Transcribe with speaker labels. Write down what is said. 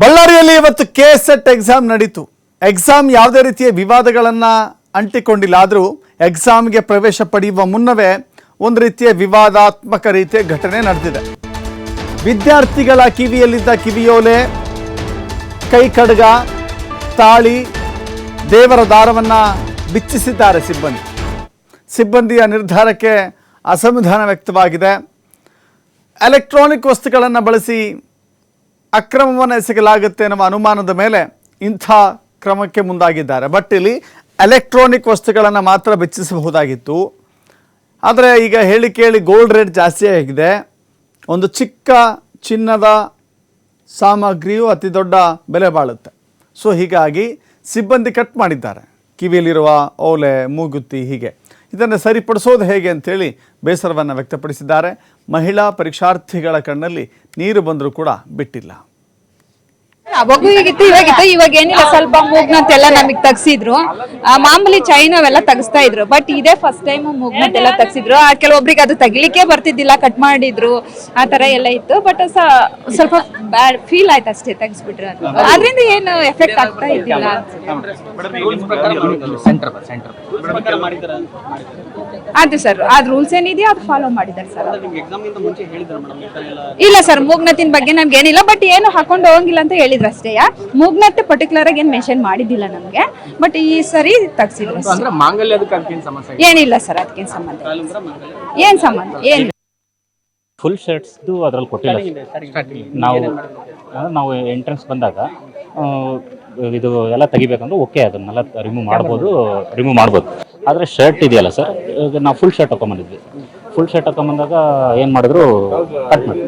Speaker 1: ಬಳ್ಳಾರಿಯಲ್ಲಿ ಇವತ್ತು K set exam ನಡೀತು. ಎಕ್ಸಾಮ್ ಯಾವುದೇ ರೀತಿಯ ವಿವಾದಗಳನ್ನು ಅಂಟಿಕೊಂಡಿಲ್ಲ. ಆದರೂ ಎಕ್ಸಾಮ್ಗೆ ಪ್ರವೇಶ ಪಡೆಯುವ ಮುನ್ನವೇ ಒಂದು ರೀತಿಯ ವಿವಾದಾತ್ಮಕ ರೀತಿಯ ಘಟನೆ ನಡೆದಿದೆ. ವಿದ್ಯಾರ್ಥಿಗಳ ಕಿವಿಯಲ್ಲಿದ್ದ ಕಿವಿಯೋಲೆ, ಕೈ ಕಡ್ಗ, ತಾಳಿ, ದೇವರ ದಾರವನ್ನು ಬಿಚ್ಚಿಸಿದ್ದಾರೆ ಸಿಬ್ಬಂದಿ. ಸಿಬ್ಬಂದಿಯ ನಿರ್ಧಾರಕ್ಕೆ ಅಸಮಾಧಾನ ವ್ಯಕ್ತವಾಗಿದೆ. ಎಲೆಕ್ಟ್ರಾನಿಕ್ ವಸ್ತುಗಳನ್ನು ಬಳಸಿ ಅಕ್ರಮವನ್ನು ಎಸಗಲಾಗುತ್ತೆ ಎನ್ನುವ ಅನುಮಾನದ ಮೇಲೆ ಇಂಥ ಕ್ರಮಕ್ಕೆ ಮುಂದಾಗಿದ್ದಾರೆ. ಬಟ್ ಇಲ್ಲಿ ಎಲೆಕ್ಟ್ರಾನಿಕ್ ವಸ್ತುಗಳನ್ನು ಮಾತ್ರ ಬೆಚ್ಚಿಸಬಹುದಾಗಿತ್ತು. ಆದರೆ ಈಗ ಹೇಳಿ ಕೇಳಿ ಗೋಲ್ಡ್ ರೇಟ್ ಜಾಸ್ತಿ ಆಗಿದೆ. ಒಂದು ಚಿಕ್ಕ ಚಿನ್ನದ ಸಾಮಗ್ರಿಯು ಅತಿ ದೊಡ್ಡ ಬೆಲೆ ಬಾಳುತ್ತೆ. ಸೊ ಹೀಗಾಗಿ ಸಿಬ್ಬಂದಿ ಕಟ್ ಮಾಡಿದ್ದಾರೆ. ಕಿವಿಯಲ್ಲಿರುವ ಓಲೆ ಮೂಗುತ್ತಿ ಹೀಗೆ. ಇದನ್ನು ಸರಿಪಡಿಸೋದು ಹೇಗೆ ಅಂತೇಳಿ ಬೇಸರವನ್ನು ವ್ಯಕ್ತಪಡಿಸಿದ್ದಾರೆ. ಮಹಿಳಾ ಪರೀಕ್ಷಾರ್ಥಿಗಳ ಕಣ್ಣಲ್ಲಿ ನೀರು ಬಂದರೂ ಕೂಡ ಬಿಟ್ಟಿಲ್ಲ.
Speaker 2: ಅವಾಗೂ ಇವಾಗಿತ್ತು. ಇವಾಗ ಏನಿಲ್ಲ ಸ್ವಲ್ಪ ಮೂಗ್ನತ್ ಎಲ್ಲ ನಮಗ್ ತಗ್ಸಿದ್ರು. ಮಾಮೂಲಿ ಚೈನ್ ಅವೆಲ್ಲ ತಗಸ್ತಾ ಇದ್ರು. ಬಟ್ ಇದೇ ಫಸ್ಟ್ ಟೈಮ್ ಮೂಗ್ನಂತೆಲ್ಲ ಎಲ್ಲ ತಗ್ಸಿದ್ರು. ಆ, ಕೆಲವೊಬ್ರಿಗೆ ಅದು ತಗಿಲಿಕ್ಕೆ ಬರ್ತಿದ್ದಿಲ್ಲ ಕಟ್ ಮಾಡಿದ್ರು. ಆ ತರ ಎಲ್ಲ ಇತ್ತು. ಬಟ್ ಸ್ವಲ್ಪ ಬ್ಯಾಡ್ ಫೀಲ್ ಆಯ್ತು ಅಷ್ಟೇ ತಗ್ಸ್ಬಿಟ್ರೆ ಅದರಿಂದ ಏನು ಎಫೆಕ್ಟ್ ಆಗ್ತಾ ಇದ್ದಿಲ್ಲ ಅದು ಸರ್ ಅದ್ ರೂಲ್ಸ್ ಏನಿದೆಯೋ ಅದು ಫಾಲೋ ಮಾಡಿದ್ದಾರೆ ಸರ್ ಇಲ್ಲ ಸರ್ ಮೂಗ್ನತಿನ ಬಗ್ಗೆ ನಮ್ಗೆ ಏನಿಲ್ಲ ಬಟ್ ಏನು ಹಾಕೊಂಡು ಹೋಗಂಗಿಲ್ಲ ಅಂತ ಹೇಳಿದ್ರು. ಅಷ್ಟೇ ಮೂಗ್ನತ್ ಪರ್ಟಿಕ್ಯುಲರ್ ಆಗಿ ಏನ್ ಮೆನ್ಷನ್ ಮಾಡಿದ್ದಿಲ್ಲ ನಮ್ಗೆ ಬಟ್ ಈ ಸರಿ ತಗ್ಸಿದ್ರು ಅಷ್ಟೇ.
Speaker 3: ಅಂದ್ರೆ ಮಾಂಗಲ್ಯ ಅದಕ್ಕೆ ಅದಕ್ಕೇನು ಸಮಸ್ಯೆ
Speaker 2: ಏನಿಲ್ಲ ಸರ್ ಅದಕ್ಕೇನು ಸಂಬಂಧ ಇಲ್ಲ.
Speaker 3: ಅಂದ್ರೆ
Speaker 2: ಏನ್ ಸಂಬಂಧ? ಏನ್?
Speaker 4: ಫುಲ್ ಶರ್ಟ್ಸ್ದು ಅದ್ರಲ್ಲಿ ಕೊಟ್ಟಿಲ್ಲ. ನಾವು ಅಂದ್ರೆ ನಾವು ಎಂಟ್ರೆನ್ಸ್ ಬಂದಾಗ ಆ, ಇದು ಎಲ್ಲ ತೆಗಿಬೇಕಂದ್ರೆ ಓಕೆ ಅದನ್ನೆಲ್ಲ ರಿಮೂವ್ ಮಾಡ್ಬೋದು ರಿಮೂವ್ ಮಾಡ್ಬೋದು. ಆದರೆ ಶರ್ಟ್ ಇದೆಯಲ್ಲ ಸರ್ ಈಗ ನಾವು ಫುಲ್ ಶರ್ಟ್ ಹಾಕೊಂಬಂದಿದ್ವಿ ಫುಲ್ ಶರ್ಟ್ ಹಾಕೊಂಬಂದಾಗ ಏನು ಮಾಡಿದ್ರು ಕಟ್ ಮಾಡಿ